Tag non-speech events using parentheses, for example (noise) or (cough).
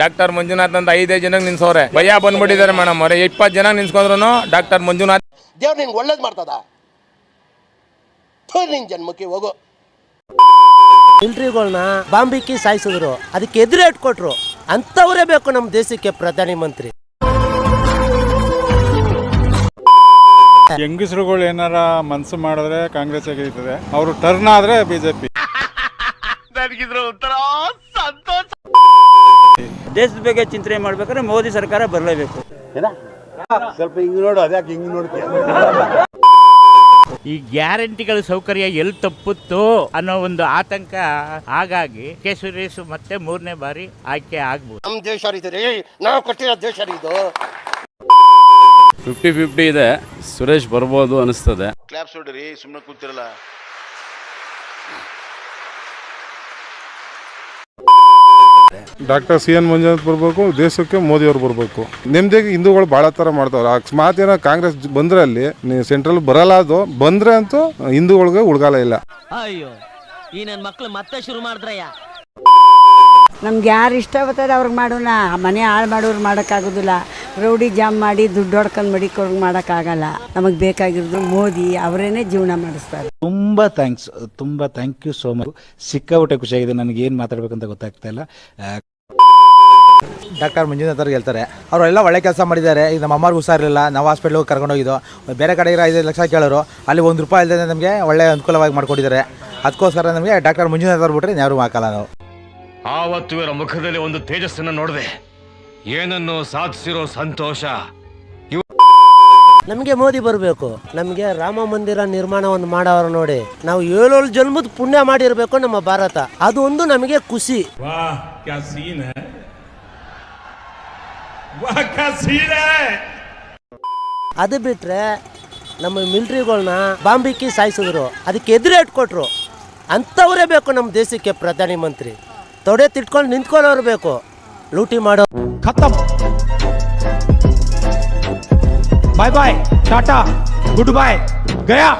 Doctor Manjunath ಅಂತ ಐದೇ ಜನಕ್ಕೆ ನಿನ್ಸೋರೆ ಭಯ ಬಂದ್ಬಿಟ್ಟಿದ್ದಾರೆ ಮೇಡಮ್ ಅವ್ರೆ. ಇಪ್ಪತ್ತು ಜನ ನಿನ್ಸ್ಕೊಂಡ್ರು ಡಾಕ್ಟರ್ ಮಂಜುನಾಥ್ ದೇವ್ರು ನಿನ್ಗೆ ಒಳ್ಳೇದು ಮಾಡ್ತದ? ನಿನ್ ಜನ್ಮಕ್ಕೆ ಹೋಗು. ಮಿಲ್ಟ್ರಿಗಳನ್ನ ಬಾಂಬಿಕ್ಕಿ ಸಾಯಿಸಿದ್ರು. ಅದಕ್ಕೆ ಎದುರು ಇಟ್ಕೊಟ್ರು. ಅಂಥವರೇ ಬೇಕು ನಮ್ಮ ದೇಶಕ್ಕೆ ಪ್ರಧಾನಿ ಮಂತ್ರಿ. ಹೆಂಗಸರುಗಳು ಏನಾರ ಮನ್ಸು ಮಾಡಿದ್ರೆ ಕಾಂಗ್ರೆಸ್ ಗೆಲ್ತದೆ ಅವರು ಟರ್ನ್ ಆದ್ರೆ ಬಿಜೆಪಿ. (laughs) ದೇಶದ ಬಗ್ಗೆ ಚಿಂತನೆ ಮಾಡ್ಬೇಕಾದ್ರೆ ಮೋದಿ ಸರ್ಕಾರ ಬರಲೇಬೇಕು. ಸ್ವಲ್ಪ ಹಿಂಗ್ ನೋಡು ಅದ್ಯಾಕೆ ಹಿಂಗ್ ಈ ಗ್ಯಾರಂಟಿಗಳ ಸೌಕರ್ಯ ಎಲ್ಲಿ ತಪ್ಪುತ್ತೋ ಅನ್ನೋ ಒಂದು ಆತಂಕ ಹಾಗಾಗಿ ಕೆ ಸುರೇಶ್ ಮತ್ತೆ ಮೂರನೇ ಬಾರಿ ಆಯ್ಕೆ ಆಗ್ಬೋದು. ನಮ್ ದೇಶ ರೀ ನಾವು ಕೊಟ್ಟಿರೋ ದೇಶ ರೀ ಇದು. ಫಿಫ್ಟಿ ಫಿಫ್ಟಿ ಇದೆ ಸುರೇಶ್ ಬರ್ಬೋದು ಅನಿಸ್ತದೆ. ಕ್ಲಾಪ್ಸ್ ಹೊಡ್ರಿ ಸುಮ್ಮನೆ ಕೂತಿರಲ್ಲ. ಡಾಕ್ಟರ್ ಸಿ ಎನ್ ಮಂಜುನಾಥ್ ಬರ್ಬೇಕು ದೇಶಕ್ಕೆ ಮೋದಿ ಅವರು ಬರ್ಬೇಕು. ನೆಮ್ಮದಿಗೆ ಹಿಂದೂಗಳು ಭಾಳ ಥರ ಮಾಡ್ತಾವ್ರೆ. ಅಕಸ್ಮಾತ್ ಏನೋ ಕಾಂಗ್ರೆಸ್ ಬಂದ್ರೆ ಅಲ್ಲಿ ಸೆಂಟ್ರಲ್ ಬರಲ್ಲ ಅದು ಬಂದ್ರೆ ಅಂತೂ ಹಿಂದೂಗಳಿಗೆ ಉಳ್ಗಾಲ ಇಲ್ಲ. ಅಯ್ಯೋ ಈ ನನ್ನ ಮಕ್ಳು ಮತ್ತೆ ಶುರು ಮಾಡಿದ್ರಯ್ಯ. ನಮ್ಗೆ ಯಾರು ಇಷ್ಟ ಬರ್ತದೆ ಅವ್ರಿಗೆ ಮಾಡೋಣ. ಮನೆ ಹಾಳು ಮಾಡೋರು ಮಾಡೋಕ್ಕಾಗೋದಿಲ್ಲ. ರೌಡಿ ಜಾಮ್ ಮಾಡಿ ದುಡ್ಡು ಹೊಡ್ಕೊಂಡು ಮಡಿಕೊಂಡು ಮಾಡೋಕ್ಕಾಗಲ್ಲ. ನಮಗೆ ಬೇಕಾಗಿರೋದು ಮೋದಿ ಅವರೇನೆ ಜೀವನ ಮಾಡಿಸ್ತಾರೆ. ತುಂಬ ಥ್ಯಾಂಕ್ಸ್ ತುಂಬ ಥ್ಯಾಂಕ್ ಯು ಸೋ ಮಚ್ ಸಿಕ್ಕಾಪಟ್ಟೆ ಖುಷಿಯಾಗಿದೆ. ನನಗೆ ಏನು ಮಾತಾಡ್ಬೇಕಂತ ಗೊತ್ತಾಗ್ತಾ ಇಲ್ಲ. ಡಾಕ್ಟರ್ ಮಂಜುನಾಥ್ ಅವ್ರು ಹೇಳ್ತಾರೆ ಅವರೆಲ್ಲ ಒಳ್ಳೆ ಕೆಲಸ ಮಾಡಿದ್ದಾರೆ. ಈಗ ನಮ್ಮ ಅಮ್ಮವ್ರಿಗೆ ಹುಷಾರಿಲ್ಲ ನಾವು ಹಾಸ್ಪಿಟ್ಲಿಗೆ ಕರ್ಕೊಂಡೋಗಿದ್ದು ಬೇರೆ ಕಡೆ ಇರೋ ಐದು ಲಕ್ಷ ಕೇಳೋರು ಅಲ್ಲಿ ಒಂದು ರೂಪಾಯಿ ಇಲ್ಲದೆ ನಮಗೆ ಒಳ್ಳೆ ಅನುಕೂಲವಾಗಿ ಮಾಡಿಕೊಟ್ಟಿದ್ದಾರೆ. ಅದಕ್ಕೋಸ್ಕರ ನಮಗೆ ಡಾಕ್ಟರ್ ಮಂಜುನಾಥ್ ಅವ್ರು ಬಿಟ್ಟರೆ ಯಾರು ಹಾಕಲ್ಲ ನಾವು. ಆವತ್ತು ಇವರ ಮುಖದಲ್ಲಿ ಒಂದು ತೇಜಸ್ಸನ್ನು ನೋಡಿದೆ. ಏನನ್ನು ಸಾಧಿಸಿರೋ ಸಂತೋಷ? ನಮಗೆ ಮೋದಿ ಬರಬೇಕು. ನಮಗೆ ರಾಮ ಮಂದಿರ ನಿರ್ಮಾಣವನ್ನು ಮಾಡೋರು ನೋಡಿ. ನಾವು ಏಳೇಳು ಜನ್ಮದ ಪುಣ್ಯ ಮಾಡಿರ್ಬೇಕು ನಮ್ಮ ಭಾರತ. ಅದು ಒಂದು ನಮಗೆ ಖುಷಿ. ಅದು ಬಿಟ್ರೆ ನಮ್ಮ ಮಿಲ್ಟ್ರಿಗಳನ್ನ ಬಾಂಬಿಕ್ಕಿ ಸಾಯಿಸಿದ್ರು. ಅದಕ್ಕೆ ಎದುರು ಇಟ್ಕೊಟ್ರು. ಅಂಥವರೇ ಬೇಕು ನಮ್ಮ ದೇಶಕ್ಕೆ ಪ್ರಧಾನಿ ಮಂತ್ರಿ. ತೊಡೆ ತಿಟ್ಕೊಂಡು ನಿಂತ್ಕೊಳ್ಳೋರು ಬೇಕು. ಲೂಟಿ ಮಾಡೋ ਖਤਮ bye bye tata good bye ਗਿਆ